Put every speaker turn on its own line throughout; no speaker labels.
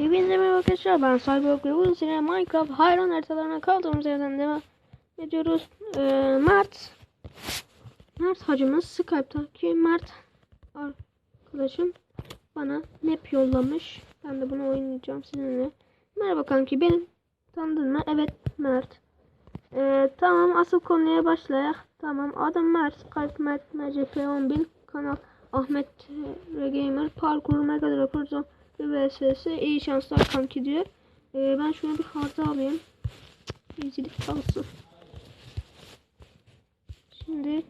Hepinize merhaba arkadaşlar ben Cyborg ve bugün size Minecraft hayran haritalarına kaldığımız yerden devam ediyoruz. Ee, Mert Mert hacımız Skype'taki Mert arkadaşım bana map yollamış. Ben de bunu oynayacağım sizinle. Merhaba kanki benim tanıdın mı? Evet Mert. Ee, tamam asıl konuya başlayak. Tamam adım Mert. Skype Mert MCP11 kanal Ahmet e, Gamer parkur Mega Dropper VSS iyi şanslar kanki diyor. Ee, ben şuna bir harita alayım. İzcilik kalsın. Şimdi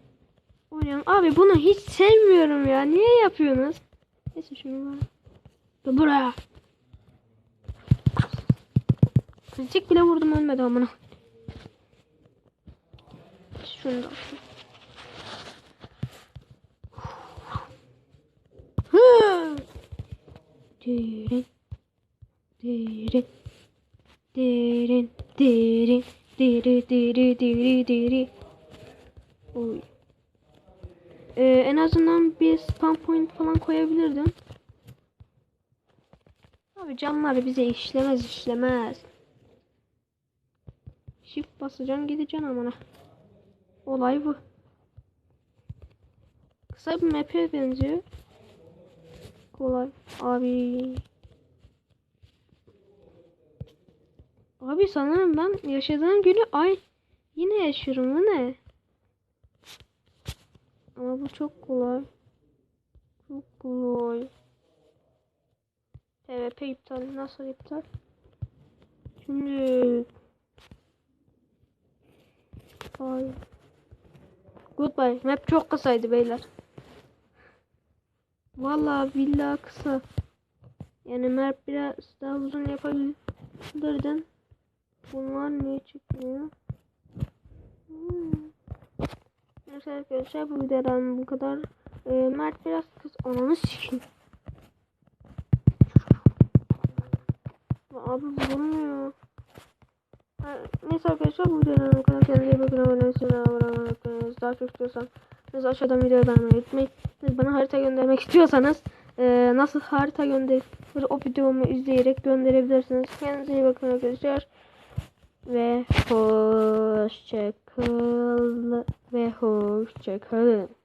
oynayalım. Abi bunu hiç sevmiyorum ya. Niye yapıyorsunuz? Neyse şunu var. Buraya. Kritik bile vurdum ölmedi amına. Şunu da atayım. Derin, derin, derin, derin, diri, diri, diri, diri. Oy. Ee, en azından bir spam point falan koyabilirdim. Abi camlar bize işlemez işlemez. Shift basacaksın gideceksin amına. Olay bu. Kısa bir map'e benziyor. Kolay. Abi. Abi sanırım ben yaşadığım günü ay yine yaşıyorum. Bu ne? Ama bu çok kolay. Çok kolay. PvP iptal. Nasıl iptal? Şimdi Ay. Goodbye. Map çok kısaydı beyler. Vallahi billahi kısa. Yani map biraz daha uzun yapabilirdin. Bunlar niye çıkmıyor? Hmm. Neyse arkadaşlar bu videodan bu kadar. Ee, Mert biraz kız ananı sikeyim. Abi. Ha, Neyse arkadaşlar bu videodan bu kadar. Kendinize iyi bakın. Abone olmayı, daha çok istiyorsan Siz aşağıdan video beğenmeyi unutmayın. Siz bana harita göndermek istiyorsanız e, nasıl harita gönderir o videomu izleyerek gönderebilirsiniz. Kendinize iyi bakın arkadaşlar. Ve hoşçakalın. Ve hoşçakalın.